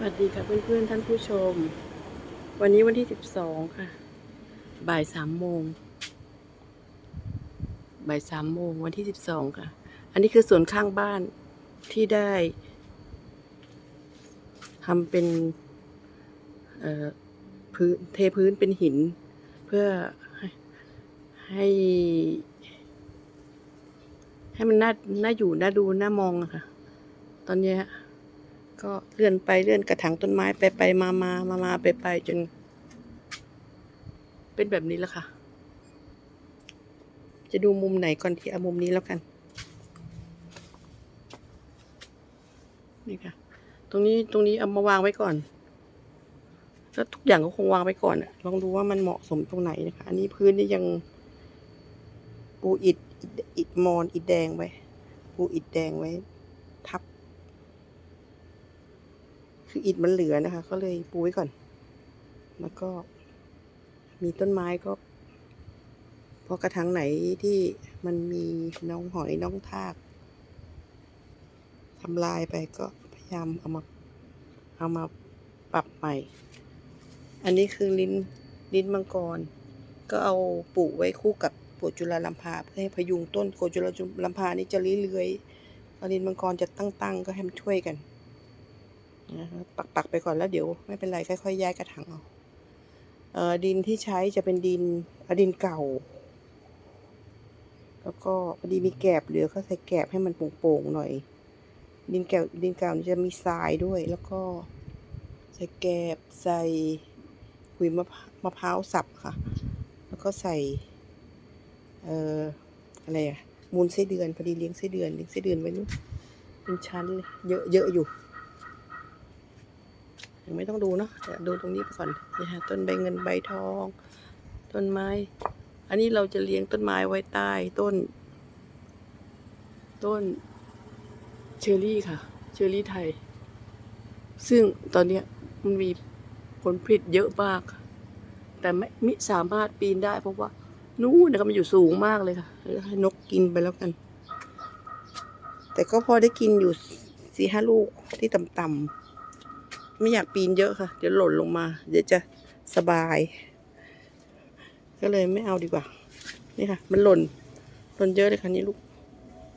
สวัสดีค่ะเพื่อนๆท่านผู้ชม วันนี้วันที่สิบสองค่ะ บ่ายสามโมง บ่ายสามโมงวันที่สิบสองค่ะ อันนี้คือสวนข้างบ้านที่ได้ทำเป็นเอ่อพื้นเทพื้นเป็นหิน เพื่อให้ให้ ให้มันน่าน่าอยู่น่าดูน่ามองอะค่ะ ตอนนี้ ก็เลื่อนไปเลื่อนกระถางต้นไม้ไปไปมามามามาไปไปจน เป็นแบบนี้แล้วค่ะ จะดูมุมไหนก่อนที่เอามุมนี้แล้วกัน นี่ค่ะ ตรงนี้ตรงนี้เอามาวางไว้ก่อน แล้วทุกอย่างก็คงวางไว้ก่อนอะลองดูว่ามันเหมาะสมตรงไหนนะคะ อันนี้พื้นนี่ยัง ปูอิฐอิฐอิฐมอนอิฐแดงไว้ ปูอิฐแดงไว้ ทับ คืออิฐมันเหลือนะคะ ก็เลยปูไว้ก่อน แล้วก็ มีต้นไม้ก็ พอกระถางไหนที่มันมีน้องหอยน้องทากทำลายไปก็พยายามเอามาเอามาปรับใหม่ อันนี้คือลิ้นลิ้นมังกร ก็เอาปลูกไว้คู่กับโกจุลลัมพาเพื่อให้พยุงต้นโกจุลาลัมพานี่จะเลื้อยๆลิ้นมังกรจะตั้งๆก็ให้มันช่วยกัน ปักปักๆไปก่อนแล้วเดี๋ยว ไม่เป็นไรค่อยๆย้ายกระถางเอาเอ่อดินที่ใช้จะเป็นดินอดินเก่า แล้วก็พอดีมีแกบเหลือก็ใส่แกบให้มันโป่งๆหน่อย ดินเก่าดินเก่านี่จะมีทรายด้วย แล้วก็ใส่แกบใส่ขุยมะพร้าวมะพร้าวสับค่ะ แล้วก็ใส่เอ่ออะไรอะมูลไส้เดือนพอดีเลี้ยงไส้เดือนเลี้ยงไส้เดือนไว้นู่นเป็นชั้นเลยเยอะเยอะอยู่ ยังไม่ต้องดูเนาะดูตรงนี้ก่อนนี่ฮะต้นใบเงินใบทอง ต้นไม้ อันนี้เราจะเลี้ยงต้นไม้ไว้ใต้ต้น ต้นเชอร์รี่ค่ะ เชอร์รี่ไทย ซึ่งตอนนี้มันมีผลผลิตเยอะมาก แต่ไม่มิสามารถปีนได้ เพราะว่า นู่นนะครับมันอยู่สูงมากเลยค่ะให้นกกินไปแล้วกัน แต่ก็พอได้กินอยู่สี่ห้าลูกที่ต่ำๆ ไม่อยากปีนเยอะค่ะ เดี๋ยวหล่นลงมา เดี๋ยวจะสบาย ก็เลยไม่เอาดีกว่า นี่ค่ะ มันหล่น หล่นเยอะเลยค่ะนี่ลูก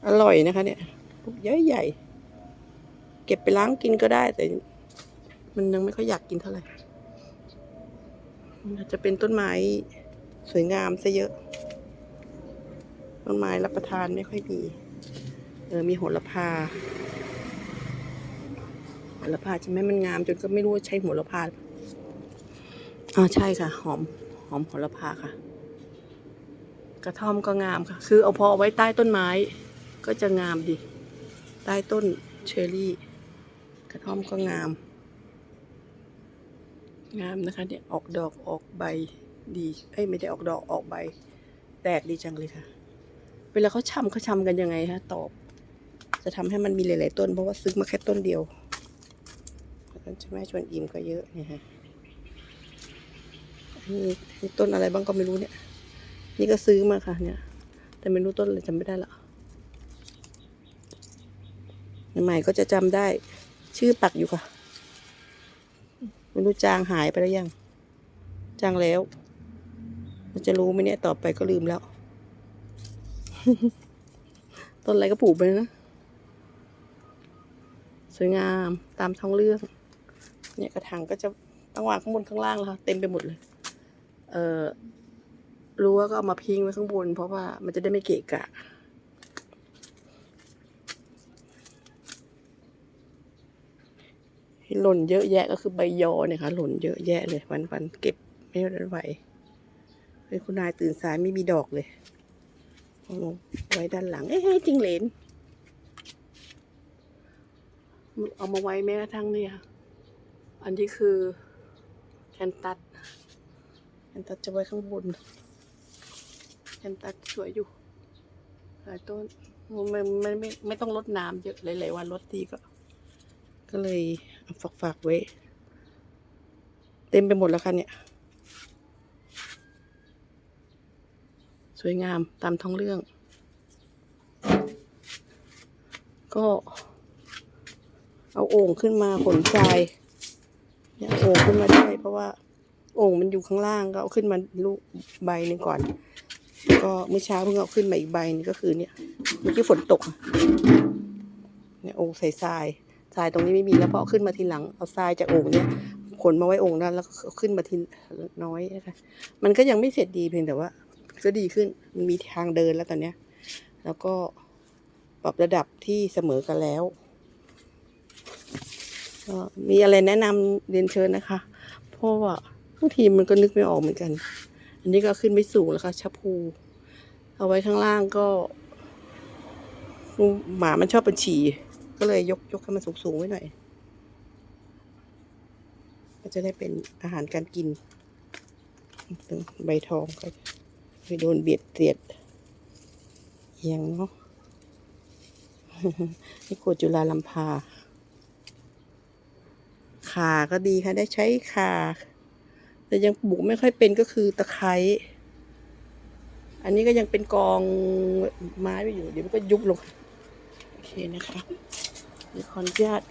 อร่อยนะคะ เนี่ย ลูกใหญ่ใหญ่ๆเก็บไปล้างกินก็ได้ แต่ มันยังไม่ค่อยอยากกินเท่าไหร่ มันจจะเป็นต้นไม้สวยงามซะเยอะ ต้นไม้รับประทานไม่ค่อยมี เออ มีโหระพา โหระพาใช่ไหมมันงามจนก็ไม่รู้ว่าใช่โหระพาอเปล่าอ่าใช่ค่ะ หอมหอมโหระพาค่ะ กระท่อมก็งามค่ะ คือเอาพอเอาไว้ใต้ต้นไม้ ก็จะงามดี ใต้ต้นเชอร์รี่ กระท่อมก็งาม งามนะคะเนี่ยออกดอกออกใบดีเอ้ยไม่ได้ออกดอกออกใบ แตกดีจังเลยค่ะ เวลาเขาชำเขาชำกันยังไงฮะตอบ จะทำให้มันมีหลาย ๆ ต้นเพราะว่าซื้อมาแค่ต้นเดียว ต้นชะแม่ชวนอิ่มก็เยอะเนี่ยฮะนี่นี่ต้นอะไรบ้างก็ไม่รู้เนี่ย นี่ก็ซื้อมาค่ะ เนี่ย แต่ไม่รู้ต้นอะไรจำไม่ได้ละใหม่ก็จะจำได้ ชื่อปักอยู่ค่ะ ไม่รู้จางหายไปแล้วยัง จางแล้วมันจะรู้ไหมเนี่ย ต่อไปก็ลืมแล้ว ต้นอะไรก็ปลูกไปนะ สวยงามตามท้องเรื่อง เนี่ยกระถางก็จะต้องวางข้างบนข้างล่างแล้วค่ะเต็มไปหมดเลย เอ่อรั้วก็เอามาพิงไว้ข้างบน เพราะว่ามันจะได้ไม่เกะกะที่หล่นเยอะแยะก็คือใบยอเนี่ยค่ะหล่นเยอะแยะเลยวันวันเก็บไม่ไหวเฮ้ยคุณนายตื่นสายไม่มีดอกเลยเอาลงไว้ด้านหลัง เอ้ยจริงเหลนเอามาไว้แม้กระทั่งเนี่ย อันที่คือแคนตัสแคนตัสจะไว้ข้างบนแคนตัสสวยอยู่หลายต้นมันมันไม่ไม่ต้องลดน้ำเยอะหลายๆวันลดทีก็ ก็เลยเอาฝากฝากไว้ เต็มไปหมดแล้วค่ะเนี่ย สวยงามตามท้องเรื่อง ก็เอาโอ่งขึ้นมาขนทราย เนี่ยโอ่งขึ้นมาได้เพราะว่าโอ่งมันอยู่ข้างล่างก็เอาขึ้นมาลูกใบหนึ่งก่อน ก็เมื่อเช้าเพิ่งเอาขึ้นมาอีกใบนึงก็คือเนี่ยเมื่อกี้ฝนตกเนี่ยโอ่งใส่ทรายทรายตรงนี้ไม่มีแล้วพอขึ้นมาทีหลังเอาทรายจากโอ่งเนี่ยขนมาไว้โอ่งนั้นแล้วก็ขึ้นมาทีน้อยนะคะมันก็ยังไม่เสร็จดีเพียงแต่ว่าก็ดีขึ้นมันมีทางเดินแล้วตอนเนี้ย แล้วก็ปรับระดับที่เสมอกันแล้ว ก็มีอะไรแนะนำเรียนเชิญนะคะ เพราะว่าบางทีมันก็นึกไม่ออกเหมือนกัน อันนี้ก็ขึ้นไม่สูงแล้วค่ะชะพู เอาไว้ข้างล่างก็ หมามันชอบเป็นฉี่ก็เลยยกยกให้มันสูงๆไว้หน่อยก็จะได้เป็นอาหารการกิน ใบทองก็ไปโดนเบียดเสียดเอียงเนาะนี่โกดจุฬาลัมพา ขาก็ดีค่ะ ได้ใช้ขาแต่ยังปลูกไม่ค่อยเป็นก็คือตะไคร้อันนี้ก็ยังเป็นกองไม้ไปอยู่ เดี๋ยวมันก็ยุบลง โอเคนะคะเดี๋ยวขออนุญาต